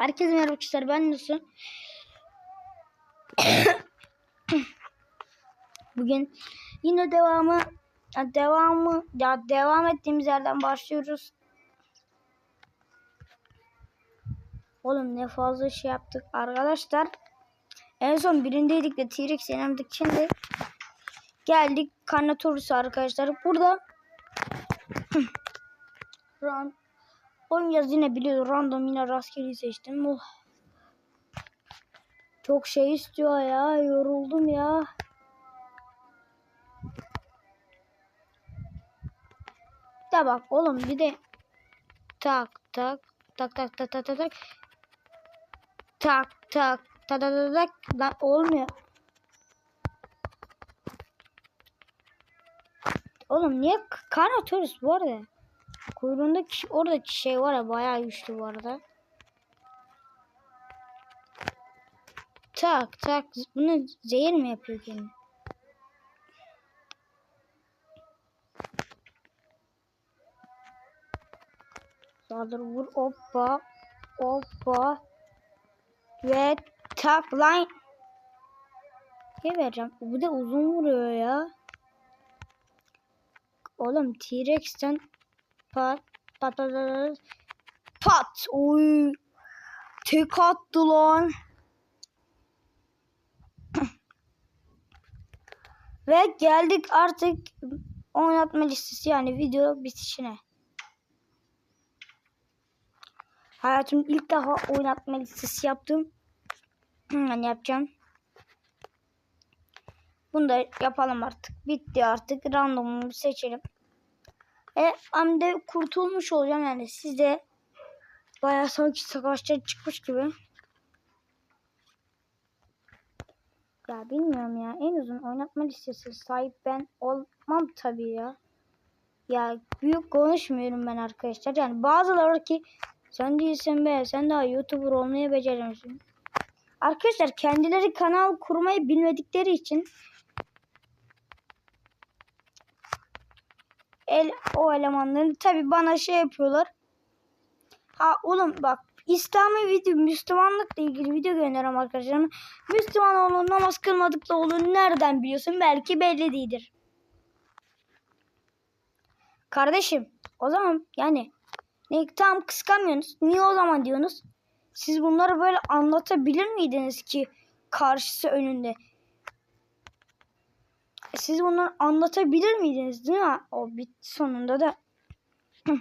Herkese merhaba arkadaşlar ben nasıl? Bugün yine devamı devamı ya devam ettiğimiz yerden başlıyoruz. Oğlum ne fazla şey yaptık arkadaşlar. En son birindeydik de T-Rex yenemedik. Şimdi geldik Carnotaurus arkadaşlar. Burada Run. Oynayacağız yine biliyoruz. Random yine rastgele seçtim. Oh. Çok şey istiyor ya. Yoruldum ya. De bak oğlum bir de tak tak tak tak tak tak tak tak tak tak tak tak tak lan olmuyor. Oğlum niye kan atıyoruz bu arada? Kuyruğunda ki- oradaki şey var ya bayağı güçlü bu arada. Tak tak bunu zehir mi yapıyor kendini? Saldır vur hoppa hoppa ve tak lan. Ne vereceğim? Bu da uzun vuruyor ya. Oğlum T-Rex'ten pat pat pat pat pat oy tek attı lan. Ve geldik artık oynatma listesi yani video bitişine. Hayatımda ilk defa oynatma listesi yaptım. yani yapacağım. Bunu da yapalım artık. Bitti artık. Randomumu seçelim. E hem de kurtulmuş olacağım yani. Siz de bayağı sanki savaşçı çıkmış gibi. Ya bilmiyorum ya. En uzun oynatma listesi sahip ben olmam tabii ya. Ya büyük konuşmuyorum ben arkadaşlar. Yani bazıları ki sen değilsin be sen daha YouTuber olmayı beceremiyorsun. Arkadaşlar kendileri kanal kurmayı bilmedikleri için el o elemanların tabi bana şey yapıyorlar. Ha oğlum bak İslami video Müslümanlıkla ilgili video gönderiyorum arkadaşlarıma. Müslüman olun namaz kılmadıkla olur nereden biliyorsun? Belki belli değildir. Kardeşim o zaman yani ne tam kıskanmıyorsunuz. Niye o zaman diyorsunuz? Siz bunları böyle anlatabilir miydiniz ki karşısı önünde? Siz bunları anlatabilir miydiniz değil mi? O bit sonunda da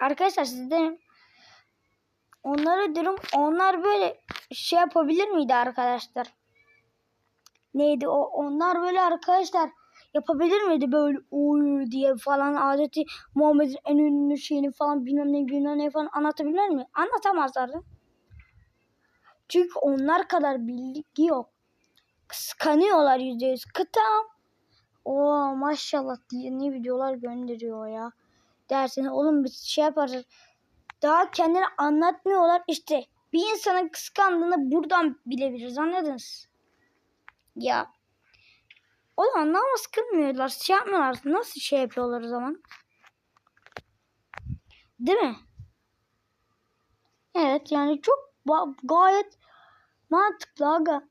Arkadaşlar sizden onlara diyorum onlar böyle şey yapabilir miydi arkadaşlar? Neydi o? Onlar böyle arkadaşlar yapabilir miydi böyle oy diye falan adeti Muhammed'in en ünlü şeyini falan bilmem ne bilmem ne falan anlatabilir mi? Anlatamazlardı. Çünkü onlar kadar bilgi yok. Kıskanıyorlar yüzde yüz. Kıtam. Oo maşallah diye ne videolar gönderiyor ya. Derseniz oğlum bir şey yaparız. Daha kendini anlatmıyorlar. İşte bir insanın kıskandığını buradan bilebiliriz anladınız? Ya. Oğlum namaz kılmıyorlar. Şey yapmıyorlar. Nasıl şey yapıyorlar o zaman? Değil mi? Evet yani çok gayet mantıklı aga.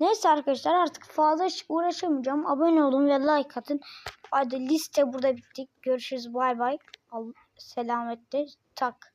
Neyse arkadaşlar artık fazla uğraşamayacağım. Abone olun ve like atın. Hadi liste burada bittik. Görüşürüz. Bay bay. Selametle. Tak.